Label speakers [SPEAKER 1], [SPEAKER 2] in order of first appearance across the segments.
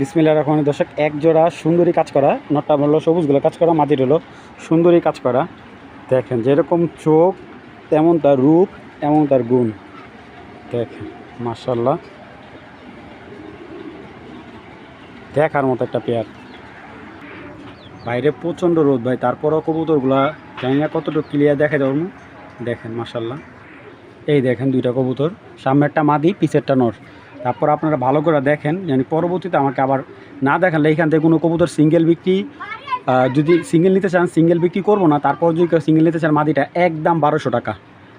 [SPEAKER 1] বিসমিল্লা রহমান দর্শক, এক জোড়া সুন্দরী কাজ করা, নটটা হলো সবুজগুলো কাজ করা, মাটির হলো সুন্দরী কাজ করা। দেখেন যেরকম চোখ তেমন তার রূপ এমন তার গুণ। দেখেন মার্শাল্লাহ দেখার মতো একটা পেয়ার। বাইরে প্রচণ্ড রোদ ভাই, তারপরও কবুতরগুলা জানি না কতটুকু ক্লিয়ার দেখা যাবে দেখেন মার্শাল্লাহ এই দেখেন দুইটা কবুতর সামনেরটা মাদি, পিছেরটা নর। তারপর আপনারা ভালো করে দেখেন, জানি পরবর্তীতে আমাকে আবার না দেখালে এইখান থেকে কোনো কবুতর সিঙ্গেল বিক্রি যদি সিঙ্গেল নিতে চান, সিঙ্গেল বিক্রি করব না, তারপর যদি কেউ সিঙ্গেল নিতে চান, মাদিটা একদম বারোশো টাকা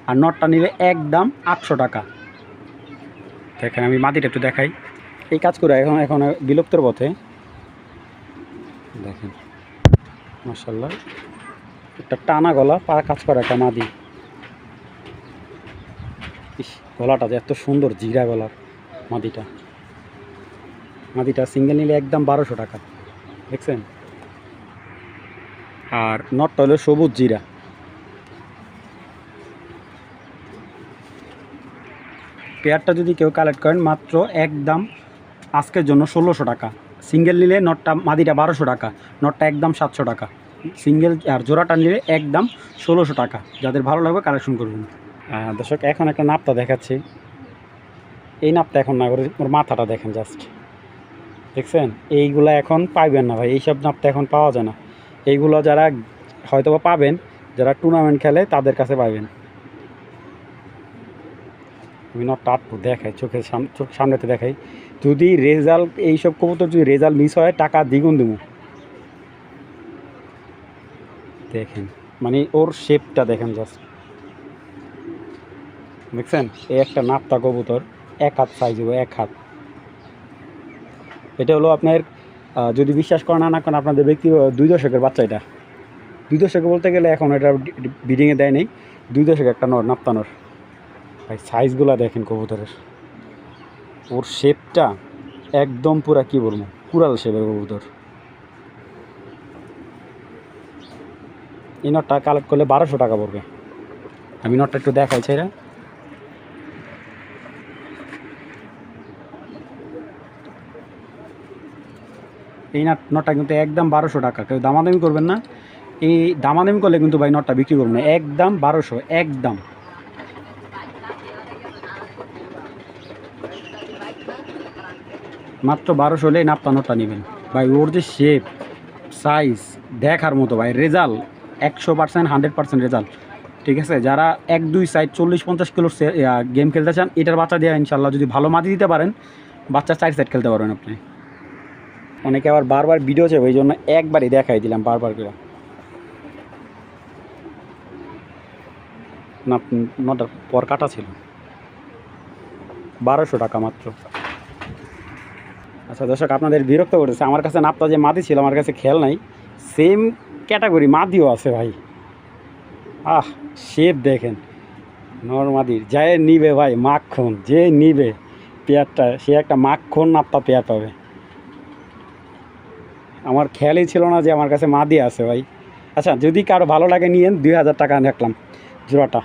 [SPEAKER 1] আর নটটা নিলে একদম আটশো টাকা। দেখেন, আমি মাদিটা একটু দেখাই। এই কাজ করে এখন এখন বিলুপ্তর পথে। দেখেন মার্শাল্লাহ একটা টানা গলা পা কাজ করা একটা মাদি। গলাটা যে এত সুন্দর, জিরা গলার। মাদিটা। মাদিটা সিঙ্গেল নিলে একদম বারোশো টাকা। দেখছেন? আর নটটা হলো সবুজ জিরা। পেয়ারটা যদি কেউ কালেক্ট করেন, মাত্র একদম আজকের জন্য ষোলোশো টাকা। সিঙ্গেল নিলে নটটা, মাদিটা বারোশো টাকা, নটটা একদম সাতশো টাকা। সিঙ্গেল আর জোড়াটা নিলে একদম ষোলোশো টাকা। যাদের ভালো লাগবে কালেকশন করবেন। দর্শক, এখন একটা নাপটা দেখাচ্ছি। এই নাপটা এখন না, ওর ওর মাথাটা দেখেন জাস্ট দেখছেন? এইগুলা এখন পাইবেন না ভাই, এইসব নাপটা এখন পাওয়া যায় না। এইগুলো যারা হয়তোবা পাবেন, যারা টুর্নামেন্ট খেলে, তাদের কাছে পাবেন আমি নটটা আটটু দেখাই, চোখের সামনে চোখ সামনেতে দেখাই। যদি রেজাল্ট এইসব কবুতর যদি রেজাল্ট মিস হয়, টাকা দ্বিগুণ দেবো দেখেন মানে ওর শেপটা দেখেন জাস্ট দেখছেন? এই একটা নাপতা কবুতর। এক হাত সাইজ হবে, এক হাত। এটা হলো আপনার যদি বিশ্বাস করেন না করেন, আপনাদের ব্যক্তি দুই দশকের বাচ্চা এটা। দুই দশকে বলতে গেলে এখন এটা বিডিংয়ে দেয় নেই। দুই দশকে একটা নর, নাপ্তা নর। ভাই সাইজগুলো দেখেন কবুতরের। ওর শেপটা একদম পুরা, কি বলব, কুড়াল শেপের কবুতর। এই নটটা কালেক্ট করলে বারোশো টাকা পড়বে। আমি নটটা একটু দেখাই ছেড়ে এই নাট, নটটা কিন্তু একদম বারোশো টাকা। কেউ দামাদামি করবেন না। এই দামাদামি করলে কিন্তু ভাই নটটা বিক্রি করবেন না। একদম বারোশো, একদম। মাত্র বারোশো হলে নাপটা নটটা নেবেন। ভাই, ওর যে শেপ সাইজ দেখার মতো ভাই রেজাল্ট একশো পার্সেন্ট হান্ড্রেড পার্সেন্ট রেজাল্ট ঠিক আছে? যারা এক, দুই সাইড চল্লিশ, পঞ্চাশ কিলোর গেম খেলতে চান, এটার বাচ্চা দেওয়া ইনশাল্লাহ যদি ভালো মাটি দিতে পারেন, বাচ্চা চার সাইড খেলতে পারবেন আপনি। অনেকে আবার বারবার ভিডিও চাই ওই জন্য একবারই দেখাই দিলাম বারবার করে। না নটার পর কাটা ছিল। বারোশো টাকা মাত্র। আচ্ছা দর্শক, আপনাদের বিরক্ত করেছে আমার কাছে নাপটা যে মাদি ছিল, আমার কাছে খেয়াল নাই। সেম ক্যাটাগরি মাদিও আছে ভাই। আহ শেপ দেখেন নর্মাদির যায় নিবে ভাই, মাখন, যে নিবে পেয়ারটা সে একটা মাখন নাপ্তা পেয়ার পাবে। আমার খেয়ালই ছিল না যে আমার কাছে মাদি আছে ভাই। আচ্ছা যদি কারও ভালো লাগে নিয়েন, দুই হাজার টাকা রাখলাম জোড়াটা।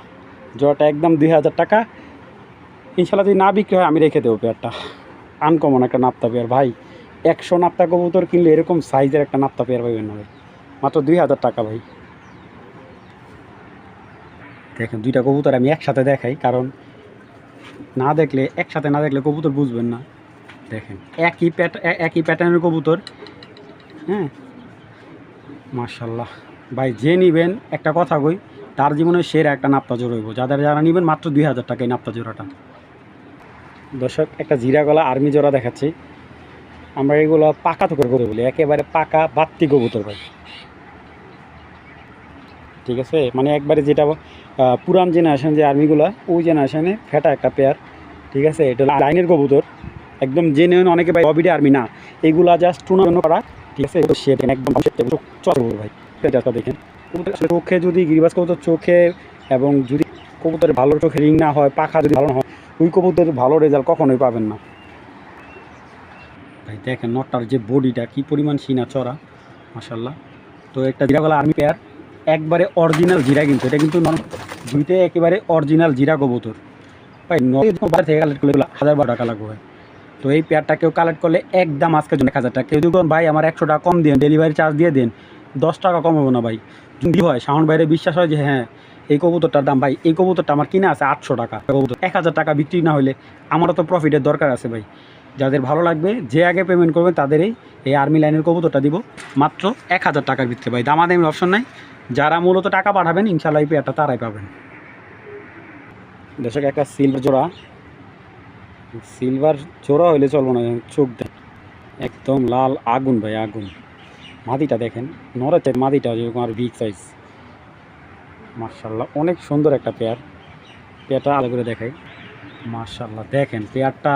[SPEAKER 1] জোড়াটা একদম দুই হাজার টাকা। ইনশাল্লাহ যদি না বিক্রি হয়, আমি রেখে দেবো পেয়ারটা। আনকমন একটা নাপ্তা পেয়ার, ভাই। একশো নাপ্তা কবুতর কিনলে এরকম সাইজের একটা নাপ্তা পেয়ার পাবেন না ভাই। মাত্র দুই হাজার টাকা ভাই। দেখেন, দুইটা কবুতর আমি একসাথে দেখাই, কারণ না দেখলে, একসাথে না দেখলে কবুতর বুঝবেন না। দেখেন, একই প্যাট একই প্যাটার্নের কবুতর। হ্যাঁ মার্শাল্লাহ ভাই, যে নিবেন, একটা কথা কই, তার জীবনে সেরা একটা নাপ্তা জোর হইব। যাদের যারা নিবেন, মাত্র দুই হাজার টাকা এই নাপ্তা জোড়াটা। দর্শক, একটা জিরা গলা আর্মি জোড়া দেখাচ্ছি। আমরা এগুলো পাকা তো করে বলি, একেবারে পাকা বাত্তি কবুতর ভাই। ঠিক আছে? মানে একবারে যেটা পুরান জেনারেশন যে আর্মিগুলো, ওই জেনারেশনে ফেটা একটা পেয়ার ঠিক আছে? এটা লাইনের কবুতর। একদম জেনুইন অনেকে ভাই ববিডি আর্মি না। এইগুলা জাস্ট টুর্নামেন্ট করা। ঠিক আছে? এগুলো শেপ একদম চল ভাই। এটা দেখেন। কবুতর আসলে চোখে যদি গিরিবাস কবুতর চোখে এবং যদি কবুতরের ভালো চোখে রিং না হয়, পাখা যদি ভালো না হয়, ওই কবুতরের ভালো রেজাল্ট কখনোই পাবেন না। ভাই, দেখেন নটটার যে বডিটা, কি পরিমাণ সিনা চড়া মাসাল্লাহ তো একটা জিরাগলা আর্মি পেয়ার একবারে অরিজিনাল জিরা কিন্তু, এটা কিন্তু দুইটাই একেবারে অরিজিনাল জিরা কবুতর। ভাই নয় থেকে কালেক্ট করলে হাজার বারো টাকা লাগবে ভাই। তো এই পেয়ারটা কেউ কালেক্ট করলে একদম আজকের জন্য এক হাজার টাকা। কেউ যদি ভাই, আমার একশো টাকা কম দিন ডেলিভারি চার্জ দিয়ে দিন, দশ টাকা কম হবে না ভাই। যদি হয়, শাওন বাইরে বিশ্বাস হয় যে হ্যাঁ এই কবুতরটার দাম, ভাই, এই কবুতরটা আমার কিনা আছে আটশো টাকা। কবুতর এক হাজার টাকা বিক্রি না হলে আমারও তো প্রফিটের দরকার আছে ভাই। যাদের ভালো লাগবে, যে আগে পেমেন্ট করবে, তাদেরই এই আর্মি লাইনের কবুতরটা দিব। মাত্র এক হাজার টাকার ভিতরে ভাই দামা দামাদামির অপশন নাই। যারা মূলত টাকা পাঠাবেন ইনশাল্লাহ এই পেয়ারটা তারাই পাবেন। দর্শক, একটা সিলভার জোড়া সিলভার জোড়া হইলে চলবো না চোখ দেন একদম লাল আগুন ভাই, আগুন। মাদিটা দেখেন নড়েছে মাদিটা যেরকম আর বিগ সাইজ মার্শাল্লাহ অনেক সুন্দর একটা পেয়ার। পেয়ারটা আলো করে দেখাই। মার্শাল্লাহ দেখেন পেয়ারটা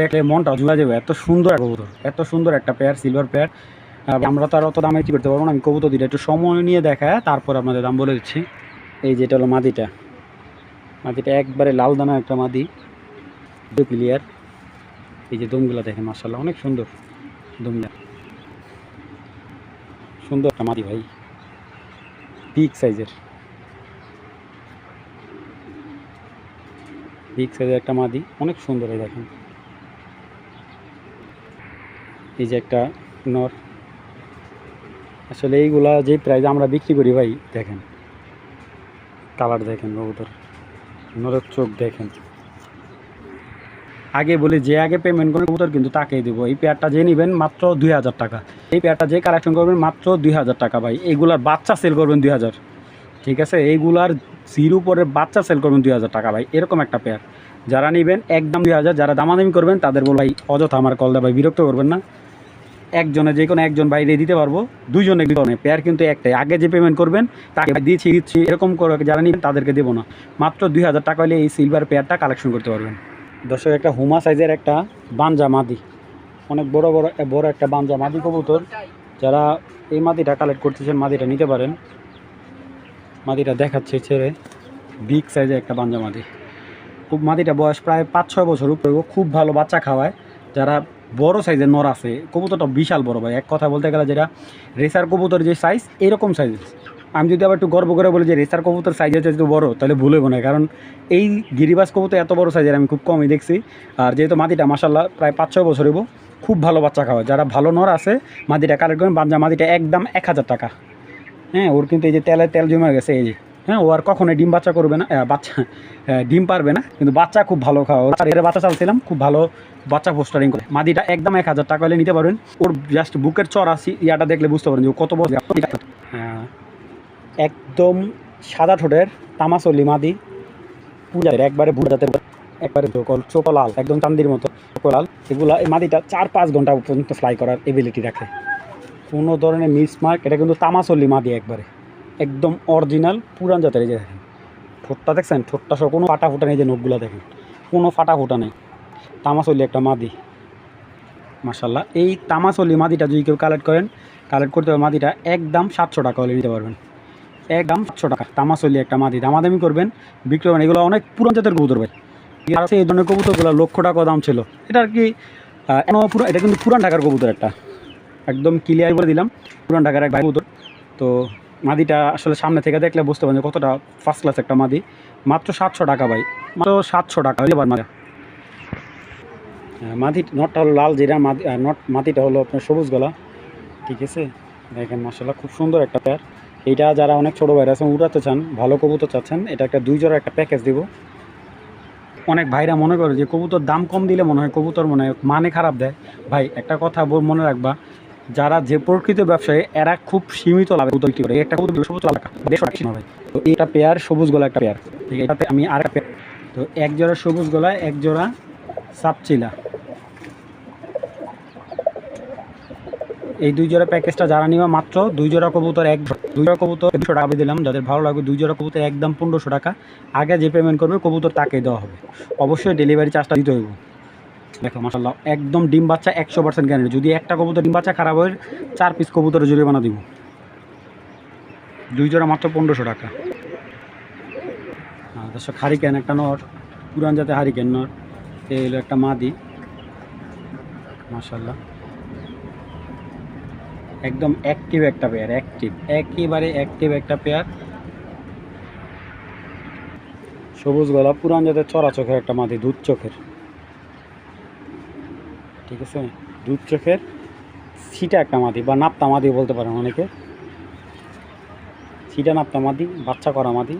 [SPEAKER 1] দেখলে মনটা জুড়া যাবে। এত সুন্দর কবুতর, এত সুন্দর একটা পেয়ার সিলভার পেয়ার। আমরা তো আর অত দামে কী করতে পারব না, আমি কবুতর দিটা একটু সময় নিয়ে দেখায়, তারপর আপনাদের দাম বলে দিচ্ছি। এই যেটা হলো মাদিটা মাদিটা একবারে লাল দানা একটা মাদি ক্লিয়ার এই যে দমগুলা দেখেন মার্শাল্লাহ অনেক সুন্দর দমগুলা। সুন্দর একটা মাদি ভাই বিগ সাইজের বিগ সাইজের একটা মাদি অনেক সুন্দর এই দেখেন। এই যে একটা নর। আসলে এইগুলা যে প্রাইজ আমরা বিক্রি করি ভাই, দেখেন। কালার দেখেন কবুতর নরের চোখ দেখেন। আগে বলি, যে আগে পেমেন্ট করে কবুতর কিন্তু তাকেই দেবো। এই পেয়ারটা যে নেবেন মাত্র দুই হাজার টাকা। এই পেয়ারটা যে কালেকশন করবেন মাত্র দুই হাজার টাকা ভাই। এইগুলার বাচ্চা সেল করবেন দুই হাজার। ঠিক আছে? এইগুলার জির উপরে বাচ্চা সেল করবেন দুই হাজার টাকা ভাই। এরকম একটা পেয়ার যারা নেবেন, একদম দুই হাজার। যারা দামাদামি করবেন, তাদের বল ভাই, অযথা আমার কল দেয় ভাই, বিরক্ত করবেন না। একজনে যে কোনো একজন বাইরে দিতে পারব। দুজনে পারব পেয়ার কিন্তু একটাই। আগে যে পেমেন্ট করবেন, তাকে দিচ্ছি দিচ্ছি। এরকম করে যারা নেবেন, তাদেরকে দেবো না। মাত্র দুই হাজার টাকা হলে এই সিলভার পেয়ারটা কালেকশন করতে পারবেন। দর্শক, একটা হুমা সাইজের একটা বাঞ্জা মাদি। অনেক বড় বড় বড় একটা বাঞ্জা মাদি কবুতর। যারা এই মাদিটা কালেক্ট করতেছেন, মাদিটা নিতে পারেন। মাদিটা দেখাচ্ছে ছেড়ে বিগ সাইজের একটা বাঞ্জা মাদি। খুব, মাদিটা বয়স প্রায় পাঁচ, ছয় বছর উপরে খুব ভালো বাচ্চা খাওয়ায়। যারা বড় সাইজের নর আছে, কবুতরটা বিশাল বড় ভাই। এক কথা বলতে গেলে যেটা রেসার কবুতর যে সাইজ এরকম সাইজ আমি যদি আবার একটু গর্ব করে বলি যে রেসার কবুতর সাইজ হচ্ছে একটু বড়, তাহলে ভুল না। কারণ এই গিরিবাস কবুতর এত বড় সাইজের আমি খুব কমই দেখছি। আর যেহেতু মাটিটা মাসাল্লাহ প্রায় পাঁচ ছয় বছর হইব, খুব ভালো বাচ্চা খাওয়া। যারা ভালো নর আছে, মাটিটা কালেক্ট করেন, বাঞ্জা মাটিটা একদম এক হাজার টাকা। হ্যাঁ ওর কিন্তু এই যে তেলের তেল জমে গেছে, এই যে। হ্যাঁ ও আর কখনোই ডিম বাচ্চা করবে না বাচ্চা ডিম পারবে না, কিন্তু বাচ্চা খুব ভালো খাওয়া। এর বাচ্চা চালছিলাম, খুব ভালো বাচ্চা পোস্টারিং করে। মাদিটা একদম এক হাজার টাকা হলে নিতে পারবেন। ওর জাস্ট বুকের চর আসি ইয়াটা দেখলে বুঝতে পারেন যে কত বড়। হ্যাঁ। একদম সাদা ঠোঁটের তামাচলি মাদি পূজাদের, একবারে বুড়া জাতের একবারে চোকল চোকলাল, একদম চান্দির মতো চোকলাল। এগুলা এই মাদিটা চার পাঁচ ঘণ্টা পর্যন্ত ফ্লাই করার এবিলিটি রাখে। কোনো ধরনের মিসমার্ক এটা কিন্তু তামাচল্লি মাদি একবারে। একদম অরিজিনাল পুরান জাতের এই যে দেখেন। ঠোঁটটা দেখছেন? ঠোঁটটা সহ কোনো ফাটা ফুটা নেই যে নখগুলো দেখেন। কোনো ফাটা ফুটা নেই। তামাচল্লি একটা মাদি। মাসাল্লাহ এই তামাচল্লি মাদিটা যদি কেউ কালেক্ট করেন কালেক্ট করতে হবে মাদিটা একদম সাতশো টাকা হলে নিতে পারবেন। একদম পাঁচশো টাকা। তামাচল্লি একটা মাদি। দামাদামি করবেন বিক্রি করবেন এগুলো অনেক পুরান জাতের কবুতর ভাই। আর এই ধরনের কবুতরগুলো লক্ষ টাকা দাম ছিল? এটা আর কি এটা কিন্তু পুরান ঢাকার কবুতর একটা। একদম ক্লিয়ার করে দিলাম পুরান ঢাকার এক ভাই কবুতর। তো মাদিটা আসলে সামনে থেকে দেখলে বুঝতে পারেন কতটা ফার্স্ট ক্লাস একটা মাদি। মাত্র সাতশো টাকা ভাই। মাত্র সাতশো টাকা হইলে পার মাদি। হ্যাঁ, মাদি নটটা হলো লাল যেটা মাদি নট মাটিটা হলো আপনার সবুজ গলা। ঠিক আছে? দেখেন মাসাল্লাহ খুব সুন্দর একটা পেয়ার এইটা যারা অনেক ছোটো ভাইরা আছেন, উড়াতে চান, ভালো কবুতর চাচ্ছেন, এটা একটা দুই জোড়া একটা প্যাকেজ দিব। অনেক ভাইরা মনে করে যে কবুতর দাম কম দিলে মনে হয় কবুতর মনে হয় মানে খারাপ দেয়। ভাই, একটা কথা মনে রাখবা, যারা যে প্রকৃত ব্যবসায়ী, এরা খুব সীমিত লাভে কবুতর বিক্রি করে। একটা কবুতর সবুজ লাভ ভাই তো এটা পেয়ার সবুজ গলা একটা পেয়ার এটাতে আমি আর একটা পেয়ার তো এক জোড়া সবুজ গলায়, এক জোড়া সাপচিলা। এই দুই জোড়া প্যাকেজটা যারা নিবা মাত্র, দুই জোড়া কবুতর এক দুই জোড়া কবুতর, দুশো টাকা দিলাম, যাদের ভালো লাগবে দুই জোড়া কবুতর, একদম পনেরোশো টাকা। আগে যে পেমেন্ট করবে, কবুতর তাকে দেওয়া হবে। অবশ্যই ডেলিভারি চার্জটা দিতে হইব। দেখো মাসাল্লাহ একদম ডিম বাচ্চা একশো পার্সেন্ট গ্যারেন্টি যদি একটা কবুতর ডিম বাচ্চা খারাপ হয়, চার পিস কবুতর কবুতরের জরিমানা দিব। দুই জোড়া মাত্র পনেরোশো টাকা। দর্শক হারিকেন একটা নর, পুরান জাতে হারিকেন নর। এই হলো একটা মাদি। মাসাল্লাহ একদম অ্যাক্টিভ একটা পেয়ার অ্যাক্টিভ একেবারে অ্যাক্টিভ একটা পেয়ার সবুজ গলা, পুরান জাতের চড়া চোখের একটা মাদি, দুধ চোখের। ঠিক আছে? দুধ চোখের ছিটা একটা মাদি, বা নাপ্তা মাদি বলতে পারেন অনেকে। ছিটা নাপ্তা মাদি, বাচ্চা করা মাদি।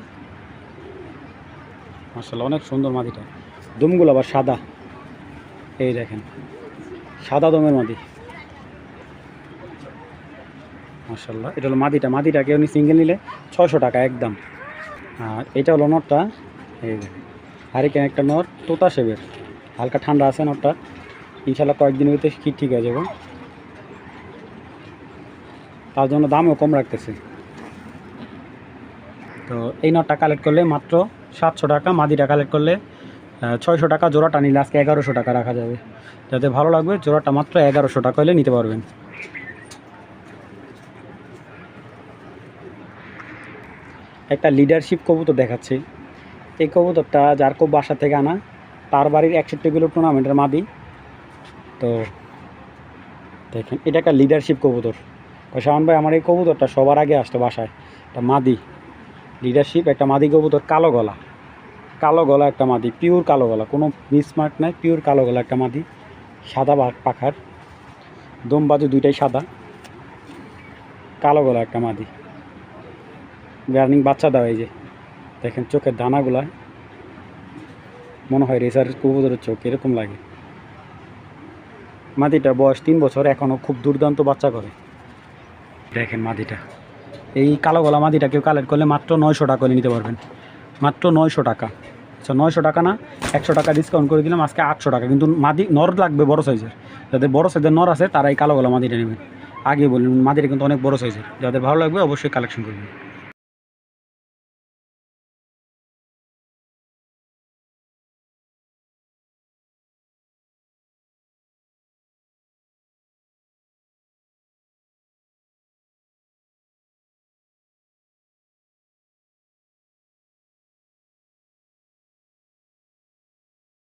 [SPEAKER 1] মার্শাল্লাহ অনেক সুন্দর মাদিটা। দমগুলো আবার সাদা। এই দেখেন, সাদা দমের মাদি। মার্শাল্লাহ এটা হলো মাদিটা। মাদিটা কেউ সিঙ্গেল নিলে ছয়শো টাকা একদম। আর এটা হলো নটটা। এই হারিকেন একটা নট তোতা সেবের হালকা ঠান্ডা আছে নটটা। ইনশাল্লাহ কয়েকদিনের ভিতরে কি ঠিক হয়ে যাব। তার জন্য দামও কম রাখতেছে। তো এই নটটা কালেক্ট করলে মাত্র সাতশো টাকা, মাদিটা কালেক্ট করলে ছয়শো টাকা, জোড়াটা নিলে আজকে এগারোশো টাকা রাখা যাবে। যাতে ভালো লাগবে, জোড়াটা মাত্র এগারোশো টাকা হলে নিতে পারবেন। একটা লিডারশিপ কবুতর দেখাচ্ছি। এই কবুতরটা যার খুব বাসা থেকে আনা, তার বাড়ির একষট্টি কিলো টুর্নামেন্টের মাদি। তো দেখেন, এটা একটা লিডারশিপ কবুতর। শাওন ভাই, আমার এই কবুতরটা সবার আগে আসতো বাসায়। একটা মাদি লিডারশিপ একটা মাদি কবুতর, কালো গলা। কালো গলা একটা মাদি পিওর কালো গলা। কোনো মিসমার্ক নাই পিওর কালো গলা একটা মাদি। সাদা পাখার। দম বাজু দুইটাই সাদা। কালো গলা একটা মাদি। গার্নিং বাচ্চা দেওয়া এই যে। দেখেন চোখের দানাগুলা। মনে হয় রেসার কবুতরের চোখ, এরকম লাগে। মাদিটার বয়স তিন বছর এখনও খুব দুর্দান্ত বাচ্চা করে। দেখেন মাদিটা। এই কালো গলা মাদিটা কেউ কালেক্ট করলে মাত্র নয়শো টাকা করে নিতে পারবেন। মাত্র নয়শো টাকা। আচ্ছা নয়শো টাকা না, একশো টাকা ডিসকাউন্ট করে দিলাম, আজকে আটশো টাকা। কিন্তু মাদি নর লাগবে বড় সাইজের যাদের বড় সাইজের নর আছে, তারা এই কালো গলা মাদিটা নেবেন। আগে বলুন, মাদিটা কিন্তু অনেক বড় সাইজের যাদের ভালো লাগবে, অবশ্যই কালেকশন করবেন।